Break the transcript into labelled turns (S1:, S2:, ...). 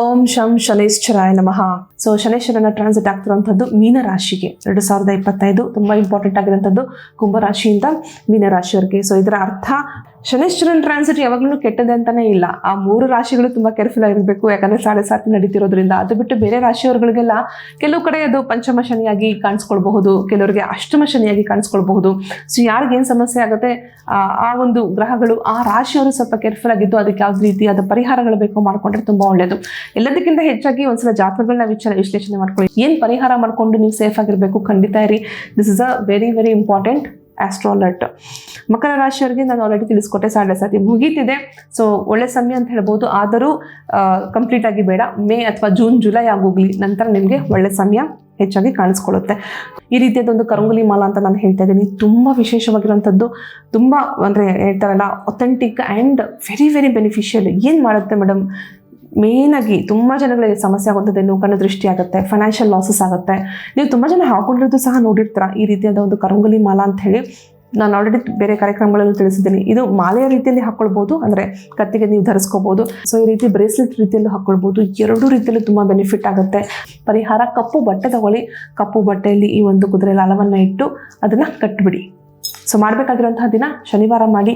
S1: ಓಂ ಶಂ ಶನೇಶ್ವರಾಯ ನಮಃ. So ಶನೇಶ್ವರನ transit ಆಗ್ತಿರುವಂಥದ್ದು ಮೀನ ರಾಶಿಗೆ ಎರಡು ಸಾವಿರದ ಇಪ್ಪತ್ತೈದು, ತುಂಬಾ ಇಂಪಾರ್ಟೆಂಟ್ ಆಗಿರುವಂಥದ್ದು ಕುಂಭರಾಶಿಯಿಂದ ಮೀನರಾಶಿಯವರಿಗೆ. ಸೊ ಇದರ ಅರ್ಥ ಶನೇಶ್ವರನ ಟ್ರಾನ್ಸಿಟ್ ಯಾವಾಗಲೂ ಕೆಟ್ಟದೆ ಅಂತಾನೆ ಇಲ್ಲ. ಆ ಮೂರು ರಾಶಿಗಳು ತುಂಬ ಕೇರ್ಫುಲ್ ಆಗಿರಬೇಕು. ಯಾಕಂದ್ರೆ ಸಾಡೆ ಸಾತಿ ನಡೀತಿರೋದ್ರಿಂದ. ಅದು ಬಿಟ್ಟು ಬೇರೆ ರಾಶಿಯವರುಗಳಿಗೆಲ್ಲ ಕೆಲವು ಕಡೆ ಅದು ಪಂಚಮ ಶನಿಯಾಗಿ ಕಾಣಿಸ್ಕೊಳ್ಬಹುದು. ಕೆಲವರಿಗೆ ಅಷ್ಟಮ ಶನಿಯಾಗಿ ಕಾಣಿಸ್ಕೊಳ್ಬಹುದು. ಸೊ ಯಾರಿಗೇನು ಸಮಸ್ಯೆ ಆಗುತ್ತೆ? ಆ ಆ ಒಂದು ಗ್ರಹಗಳು, ಆ ರಾಶಿಯವರು ಸ್ವಲ್ಪ ಕೇರ್ಫುಲ್ ಆಗಿದ್ದು ಅದಕ್ಕೆ ಯಾವ್ದು ರೀತಿಯಾದ ಪರಿಹಾರಗಳು ಬೇಕೋ ಮಾಡ್ಕೊಂಡ್ರೆ ತುಂಬಾ ಒಳ್ಳೆಯದು ಎಲ್ಲದಕ್ಕಿಂತ ಹೆಚ್ಚಾಗಿ ಒಂದ್ಸಲ ಜಾತಕಗಳನ್ನ ವಿಚಾರ, ವಿಶ್ಲೇಷಣೆ ಮಾಡ್ಕೊಳ್ಳಿ. ಏನು ಪರಿಹಾರ ಮಾಡ್ಕೊಂಡು ನೀವು ಸೇಫ್ ಆಗಿರಬೇಕು ಖಂಡಿತ ಇರಿ. This is a very very important ಆಸ್ಟ್ರಾಲಟ್ ಮಕರ ರಾಶಿಯವರಿಗೆ ನಾನು ಆಲ್ರೆಡಿ ತಿಳಿಸ್ಕೊಟ್ಟೆ, ಸಾಡೆ ಸಾತಿ ಮುಗೀತಿದೆ. ಸೊ ಒಳ್ಳೆ ಸಮಯ ಅಂತ ಹೇಳ್ಬೋದು. ಆದರೂ ಕಂಪ್ಲೀಟ್ ಆಗಿ ಬೇಡ. ಮೇ ಅಥವಾ ಜೂನ್, ಜುಲೈ ಆಗೋಗ್ಲಿ, ನಂತರ ನಿಮಗೆ ಒಳ್ಳೆ ಸಮಯ ಹೆಚ್ಚಾಗಿ ಕಾಣಿಸ್ಕೊಳ್ಳುತ್ತೆ. ಈ ರೀತಿಯಾದ ಒಂದು ಕರಂಗುಲಿ ಮಾಲ ಅಂತ ನಾನು ಹೇಳ್ತಾ ಇದ್ದೀನಿ. ತುಂಬ ವಿಶೇಷವಾಗಿರುವಂಥದ್ದು. ತುಂಬ ಅಂದರೆ ಹೇಳ್ತಾರಲ್ಲ authentic and very very beneficial ಏನು ಮಾಡುತ್ತೆ ಮೇಡಮ್ ಮೇಯ್ನಾಗಿ ತುಂಬ ಜನಗಳಿಗೆ ಸಮಸ್ಯೆ ನೋವು ಕಣ್ಣು ದೃಷ್ಟಿ ಆಗುತ್ತೆ ಫೈನಾನ್ಷಿಯಲ್ ಲಾಸಸ್ ಆಗುತ್ತೆ. ನೀವು ತುಂಬ ಜನ ಹಾಕೊಂಡಿರೋದು ಸಹ ನೋಡಿರ್ತೀರ ಈ ರೀತಿಯಾದ ಒಂದು ಕರಂಗುಲಿ ಮಾಲ ಅಂತ ಹೇಳಿ. ನಾನು ಆಲ್ರೆಡಿ ಬೇರೆ ಕಾರ್ಯಕ್ರಮಗಳಲ್ಲಿ ತಿಳಿಸಿದ್ದೀನಿ. ಇದು ಮಾಲೆಯ ರೀತಿಯಲ್ಲಿ ಹಾಕ್ಕೊಳ್ಬೋದು ಅಂದರೆ ಕತ್ತಿಗೆ ನೀವು ಧರಿಸ್ಕೋಬೋದು. ಸೊ ಈ ರೀತಿ ಬ್ರೇಸ್ಲೆಟ್ ರೀತಿಯಲ್ಲೂ ಹಾಕ್ಕೊಳ್ಬೋದು ಎರಡೂ ರೀತಿಯಲ್ಲೂ ತುಂಬ ಬೆನಿಫಿಟ್ ಆಗುತ್ತೆ. ಪರಿಹಾರ ಕಪ್ಪು ಬಟ್ಟೆ ತಗೊಳ್ಳಿ. ಕಪ್ಪು ಬಟ್ಟೆಯಲ್ಲಿ ಈ ಒಂದು ಕುದುರೆ ಲಾಲವನ್ನು ಇಟ್ಟು ಅದನ್ನು ಕಟ್ಬಿಡಿ. ಸೊ ಮಾಡಬೇಕಾಗಿರುವಂತಹ ದಿನ ಶನಿವಾರ ಮಾಡಿ